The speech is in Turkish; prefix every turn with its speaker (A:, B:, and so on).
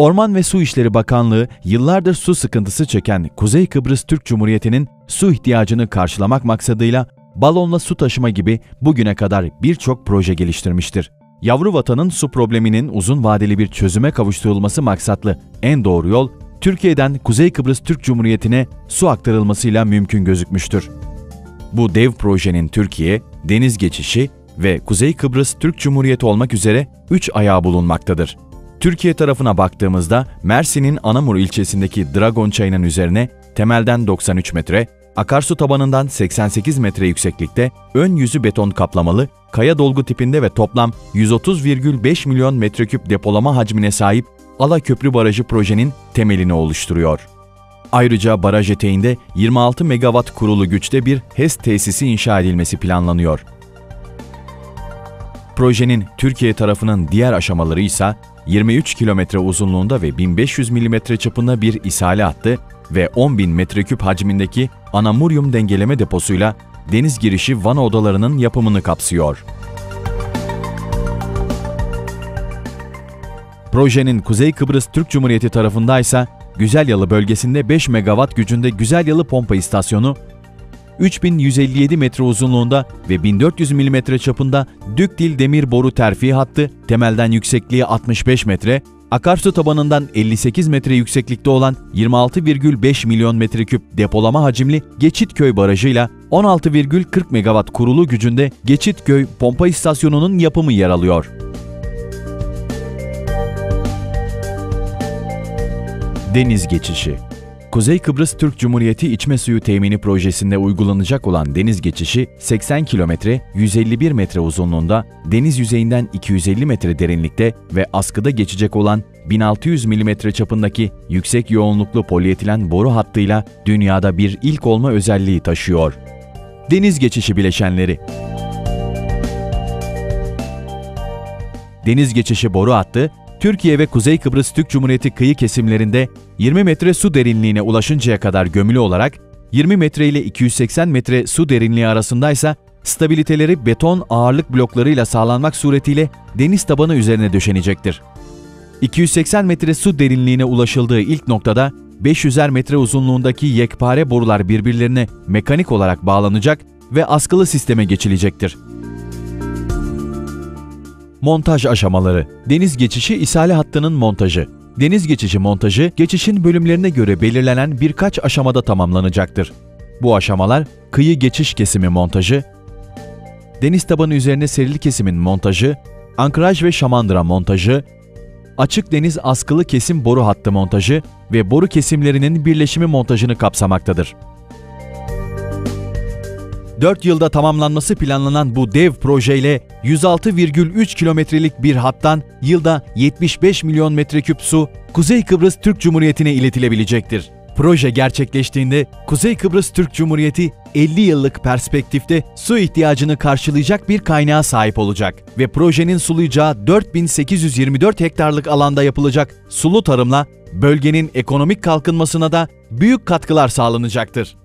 A: Orman ve Su İşleri Bakanlığı yıllardır su sıkıntısı çeken Kuzey Kıbrıs Türk Cumhuriyeti'nin su ihtiyacını karşılamak maksadıyla balonla su taşıma gibi bugüne kadar birçok proje geliştirmiştir. Yavru vatanın su probleminin uzun vadeli bir çözüme kavuşturulması maksatlı en doğru yol Türkiye'den Kuzey Kıbrıs Türk Cumhuriyeti'ne su aktarılmasıyla mümkün gözükmüştür. Bu dev projenin Türkiye, deniz geçişi ve Kuzey Kıbrıs Türk Cumhuriyeti olmak üzere 3 ayağı bulunmaktadır. Türkiye tarafına baktığımızda Mersin'in Anamur ilçesindeki Dragon Çayı'nın üzerine temelden 93 metre, akarsu tabanından 88 metre yükseklikte ön yüzü beton kaplamalı, kaya dolgu tipinde ve toplam 130,5 milyon metreküp depolama hacmine sahip Ala Köprü Barajı projenin temelini oluşturuyor. Ayrıca baraj eteğinde 26 megawatt kurulu güçte bir HES tesisi inşa edilmesi planlanıyor. Projenin Türkiye tarafının diğer aşamaları ise 23 kilometre uzunluğunda ve 1500 milimetre çapında bir isale hattı ve 10.000 metreküp hacmindeki anamuryum dengeleme deposuyla deniz girişi vana odalarının yapımını kapsıyor. Projenin Kuzey Kıbrıs Türk Cumhuriyeti tarafındaysa Güzelyalı bölgesinde 5 megawatt gücünde Güzelyalı pompa istasyonu, 3157 metre uzunluğunda ve 1400 mm çapında Dükdil demir boru terfi hattı, temelden yüksekliği 65 metre, akarsu tabanından 58 metre yükseklikte olan 26,5 milyon metreküp depolama hacimli Geçitköy Barajı'yla 16,40 megawatt kurulu gücünde Geçitköy pompa istasyonunun yapımı yer alıyor. Deniz geçişi Kuzey Kıbrıs Türk Cumhuriyeti İçme Suyu Temini Projesi'nde uygulanacak olan deniz geçişi 80 kilometre, 151 metre uzunluğunda, deniz yüzeyinden 250 metre derinlikte ve askıda geçecek olan 1600 mm çapındaki yüksek yoğunluklu polietilen boru hattıyla dünyada bir ilk olma özelliği taşıyor. Deniz geçişi bileşenleri Deniz geçişi boru hattı, Türkiye ve Kuzey Kıbrıs Türk Cumhuriyeti kıyı kesimlerinde 20 metre su derinliğine ulaşıncaya kadar gömülü olarak 20 metre ile 280 metre su derinliği arasındaysa stabiliteleri beton ağırlık bloklarıyla sağlanmak suretiyle deniz tabanı üzerine döşenecektir. 280 metre su derinliğine ulaşıldığı ilk noktada 500'er metre uzunluğundaki yekpare borular birbirlerine mekanik olarak bağlanacak ve askılı sisteme geçilecektir. Montaj aşamaları Deniz geçişi isale hattının montajı Deniz geçişi montajı, geçişin bölümlerine göre belirlenen birkaç aşamada tamamlanacaktır. Bu aşamalar, kıyı geçiş kesimi montajı, deniz tabanı üzerine serili kesimin montajı, ankraj ve şamandıra montajı, açık deniz askılı kesim boru hattı montajı ve boru kesimlerinin birleşimi montajını kapsamaktadır. 4 yılda tamamlanması planlanan bu dev projeyle 106,3 kilometrelik bir hattan yılda 75 milyon metreküp su Kuzey Kıbrıs Türk Cumhuriyeti'ne iletilebilecektir. Proje gerçekleştiğinde Kuzey Kıbrıs Türk Cumhuriyeti 50 yıllık perspektifte su ihtiyacını karşılayacak bir kaynağa sahip olacak ve projenin sulayacağı 4824 hektarlık alanda yapılacak sulu tarımla bölgenin ekonomik kalkınmasına da büyük katkılar sağlanacaktır.